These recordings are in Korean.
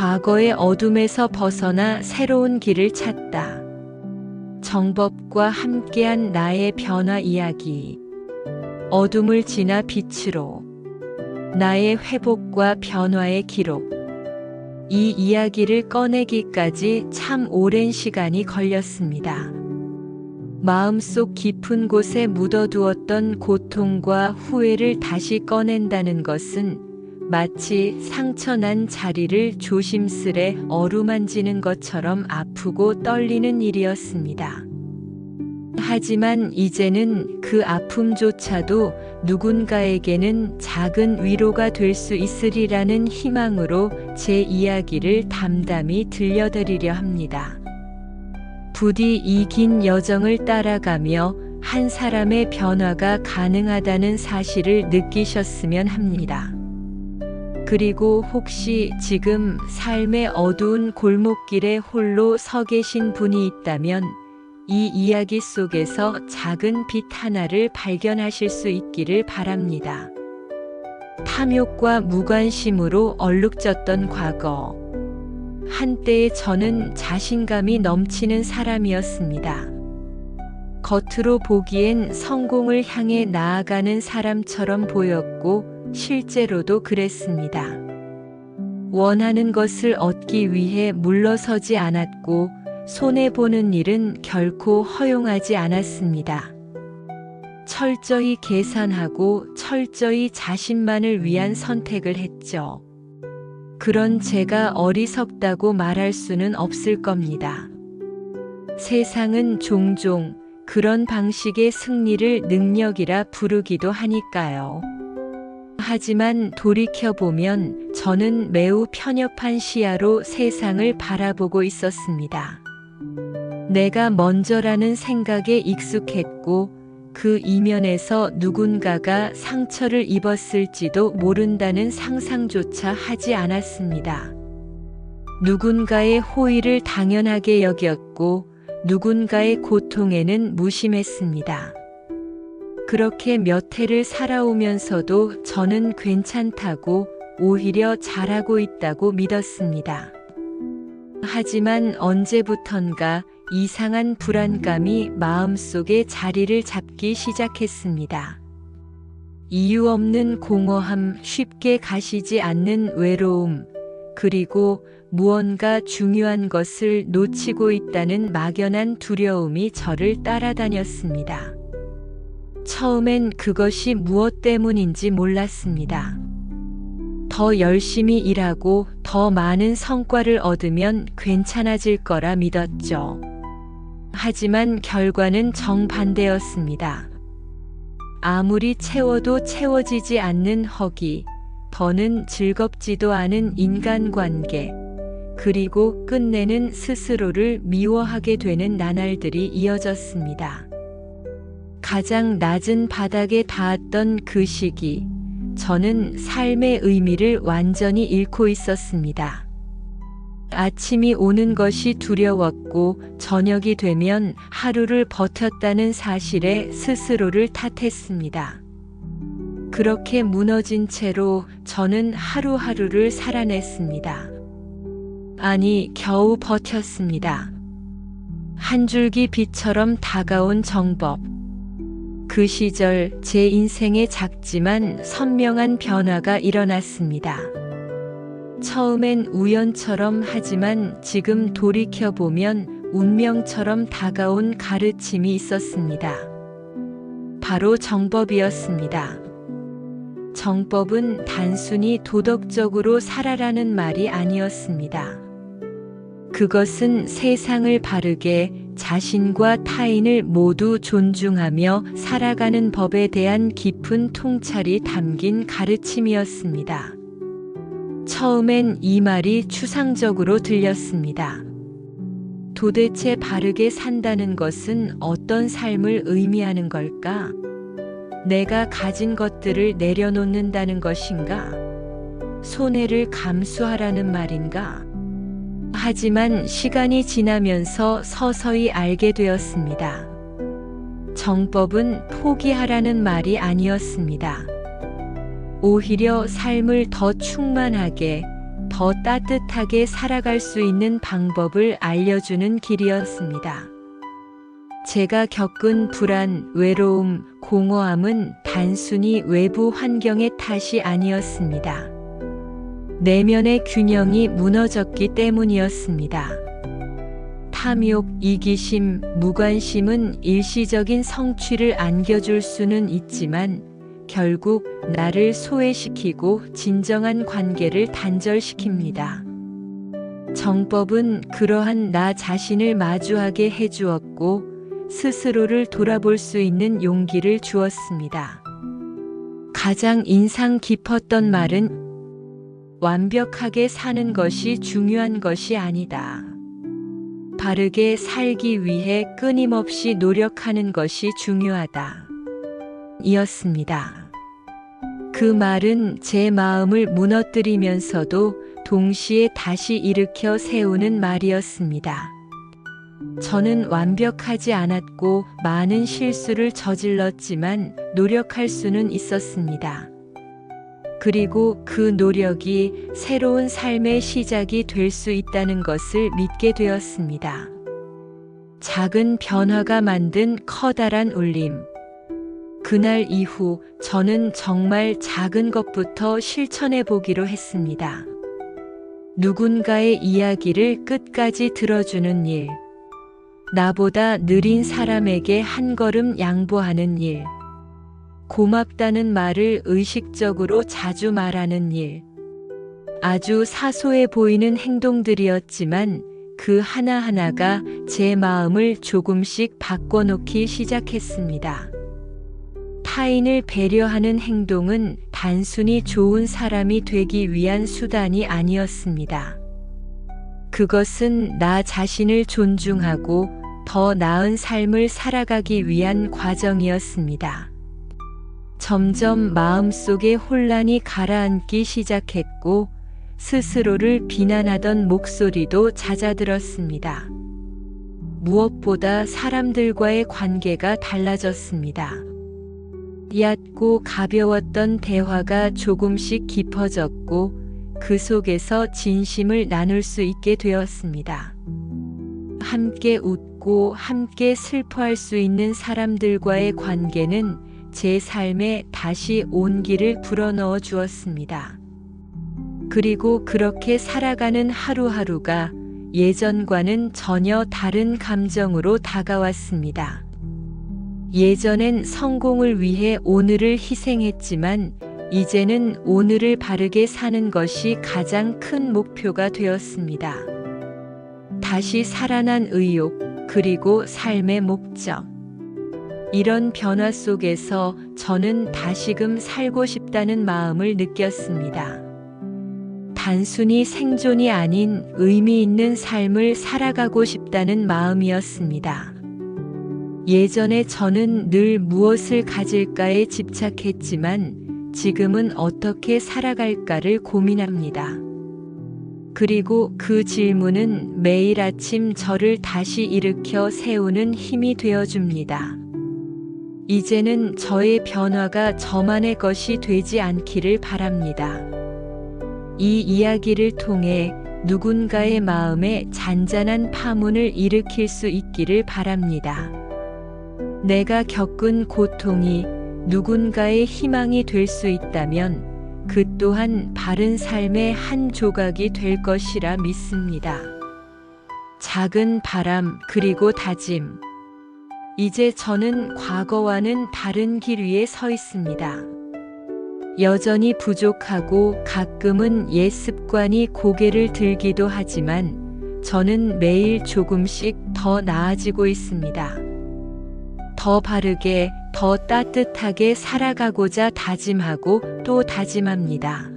과거의 어둠에서 벗어나 새로운 길을 찾다. 정법과 함께한 나의 변화 이야기. 어둠을 지나 빛으로. 나의 회복과 변화의 기록. 이 이야기를 꺼내기까지 참 오랜 시간이 걸렸습니다. 마음속 깊은 곳에 묻어두었던 고통과 후회를 다시 꺼낸다는 것은 마치 상처난 자리를 조심스레 어루만지는 것처럼 아프고 떨리는 일이었습니다. 하지만 이제는 그 아픔조차도 누군가에게는 작은 위로가 될 수 있으리라는 희망으로 제 이야기를 담담히 들려드리려 합니다. 부디 이 긴 여정을 따라가며 한 사람의 변화가 가능하다는 사실을 느끼셨으면 합니다. 그리고 혹시 지금 삶의 어두운 골목길에 홀로 서 계신 분이 있다면 이 이야기 속에서 작은 빛 하나를 발견하실 수 있기를 바랍니다. 탐욕과 무관심으로 얼룩졌던 과거. 한때의 저는 자신감이 넘치는 사람이었습니다. 겉으로 보기엔 성공을 향해 나아가는 사람처럼 보였고 실제로도 그랬습니다. 원하는 것을 얻기 위해 물러서지 않았고 손해보는 일은 결코 허용하지 않았습니다. 철저히 계산하고 철저히 자신만을 위한 선택을 했죠. 그런 제가 어리석다고 말할 수는 없을 겁니다. 세상은 종종 그런 방식의 승리를 능력이라 부르기도 하니까요. 하지만 돌이켜보면 저는 매우 편협한 시야로 세상을 바라보고 있었습니다. 내가 먼저라는 생각에 익숙했고 그 이면에서 누군가가 상처를 입었을지도 모른다는 상상조차 하지 않았습니다. 누군가의 호의를 당연하게 여겼고 누군가의 고통에는 무심했습니다. 그렇게 몇 해를 살아오면서도 저는 괜찮다고 오히려 잘하고 있다고 믿었습니다. 하지만 언제부턴가 이상한 불안감이 마음속에 자리를 잡기 시작했습니다. 이유 없는 공허함, 쉽게 가시지 않는 외로움, 그리고 무언가 중요한 것을 놓치고 있다는 막연한 두려움이 저를 따라다녔습니다. 처음엔 그것이 무엇 때문인지 몰랐습니다. 더 열심히 일하고 더 많은 성과를 얻으면 괜찮아질 거라 믿었죠. 하지만 결과는 정반대였습니다. 아무리 채워도 채워지지 않는 허기, 더는 즐겁지도 않은 인간관계, 그리고 끝내는 스스로를 미워하게 되는 나날들이 이어졌습니다. 가장 낮은 바닥에 닿았던 그 시기, 저는 삶의 의미를 완전히 잃고 있었습니다. 아침이 오는 것이 두려웠고 저녁이 되면 하루를 버텼다는 사실에 스스로를 탓했습니다. 그렇게 무너진 채로 저는 하루하루를 살아냈습니다. 아니, 겨우 버텼습니다. 한 줄기 빛처럼 다가온 정법. 그 시절 제 인생에 작지만 선명한 변화가 일어났습니다. 처음엔 우연처럼 하지만 지금 돌이켜보면 운명처럼 다가온 가르침이 있었습니다. 바로 정법이었습니다. 정법은 단순히 도덕적으로 살아라는 말이 아니었습니다. 그것은 세상을 바르게 자신과 타인을 모두 존중하며 살아가는 법에 대한 깊은 통찰이 담긴 가르침이었습니다. 처음엔 이 말이 추상적으로 들렸습니다. 도대체 바르게 산다는 것은 어떤 삶을 의미하는 걸까? 내가 가진 것들을 내려놓는다는 것인가? 손해를 감수하라는 말인가? 하지만 시간이 지나면서 서서히 알게 되었습니다. 정법은 포기하라는 말이 아니었습니다. 오히려 삶을 더 충만하게, 더더 따뜻하게 살아갈 수 있는 방법을 알려주는 길이었습니다. 제가 겪은 불안, 외로움, 공허함은 단순히 외부 환경의 탓이 아니었습니다. 내면의 균형이 무너졌기 때문이었습니다. 탐욕, 이기심, 무관심은 일시적인 성취를 안겨줄 수는 있지만 결국 나를 소외시키고 진정한 관계를 단절시킵니다. 정법은 그러한 나 자신을 마주하게 해주었고 스스로를 돌아볼 수 있는 용기를 주었습니다. 가장 인상 깊었던 말은 완벽하게 사는 것이 중요한 것이 아니다. 바르게 살기 위해 끊임없이 노력하는 것이 중요하다. 이었습니다. 그 말은 제 마음을 무너뜨리면서도 동시에 다시 일으켜 세우는 말이었습니다. 저는 완벽하지 않았고 많은 실수를 저질렀지만 노력할 수는 있었습니다. 그리고 그 노력이 새로운 삶의 시작이 될 수 있다는 것을 믿게 되었습니다. 작은 변화가 만든 커다란 울림. 그날 이후 저는 정말 작은 것부터 실천해 보기로 했습니다. 누군가의 이야기를 끝까지 들어주는 일. 나보다 느린 사람에게 한 걸음 양보하는 일. 고맙다는 말을 의식적으로 자주 말하는 일. 아주 사소해 보이는 행동들이었지만 그 하나하나가 제 마음을 조금씩 바꿔놓기 시작했습니다. 타인을 배려하는 행동은 단순히 좋은 사람이 되기 위한 수단이 아니었습니다. 그것은 나 자신을 존중하고 더 나은 삶을 살아가기 위한 과정이었습니다. 점점 마음속에 혼란이 가라앉기 시작했고 스스로를 비난하던 목소리도 잦아들었습니다. 무엇보다 사람들과의 관계가 달라졌습니다. 얕고 가벼웠던 대화가 조금씩 깊어졌고 그 속에서 진심을 나눌 수 있게 되었습니다. 함께 웃고 함께 슬퍼할 수 있는 사람들과의 관계는 제 삶에 다시 온기를 불어넣어 주었습니다. 그리고 그렇게 살아가는 하루하루가 예전과는 전혀 다른 감정으로 다가왔습니다. 예전엔 성공을 위해 오늘을 희생했지만 이제는 오늘을 바르게 사는 것이 가장 큰 목표가 되었습니다. 다시 살아난 의욕, 그리고 삶의 목적. 이런 변화 속에서 저는 다시금 살고 싶다는 마음을 느꼈습니다. 단순히 생존이 아닌 의미 있는 삶을 살아가고 싶다는 마음이었습니다. 예전에 저는 늘 무엇을 가질까에 집착했지만 지금은 어떻게 살아갈까를 고민합니다. 그리고 그 질문은 매일 아침 저를 다시 일으켜 세우는 힘이 되어줍니다. 이제는 저의 변화가 저만의 것이 되지 않기를 바랍니다. 이 이야기를 통해 누군가의 마음에 잔잔한 파문을 일으킬 수 있기를 바랍니다. 내가 겪은 고통이 누군가의 희망이 될 수 있다면 그 또한 바른 삶의 한 조각이 될 것이라 믿습니다. 작은 바람 그리고 다짐. 이제 저는 과거와는 다른 길 위에 서 있습니다. 여전히 부족하고 가끔은 옛 습관이 고개를 들기도 하지만 저는 매일 조금씩 더 나아지고 있습니다. 더 바르게, 더 따뜻하게 살아가고자 다짐하고 또 다짐합니다.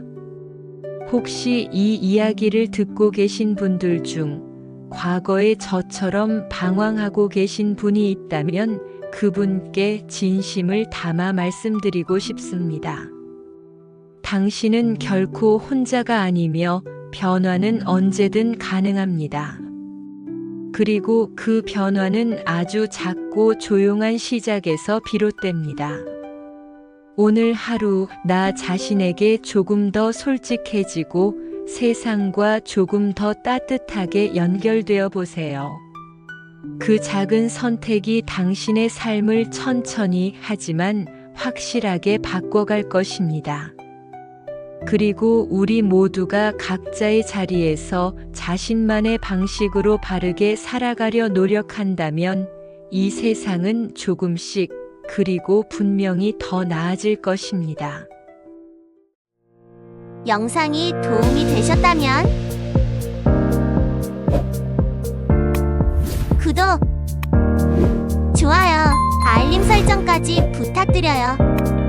혹시 이 이야기를 듣고 계신 분들 중 과거에 저처럼 방황하고 계신 분이 있다면 그분께 진심을 담아 말씀드리고 싶습니다. 당신은 결코 혼자가 아니며 변화는 언제든 가능합니다. 그리고 그 변화는 아주 작고 조용한 시작에서 비롯됩니다. 오늘 하루 나 자신에게 조금 더 솔직해지고 세상과 조금 더 따뜻하게 연결되어 보세요. 그 작은 선택이 당신의 삶을 천천히 하지만 확실하게 바꿔갈 것입니다. 그리고 우리 모두가 각자의 자리에서 자신만의 방식으로 바르게 살아가려 노력한다면 이 세상은 조금씩 그리고 분명히 더 나아질 것입니다. 영상이 도움이 되셨다면 구독, 좋아요, 알림 설정까지 부탁드려요.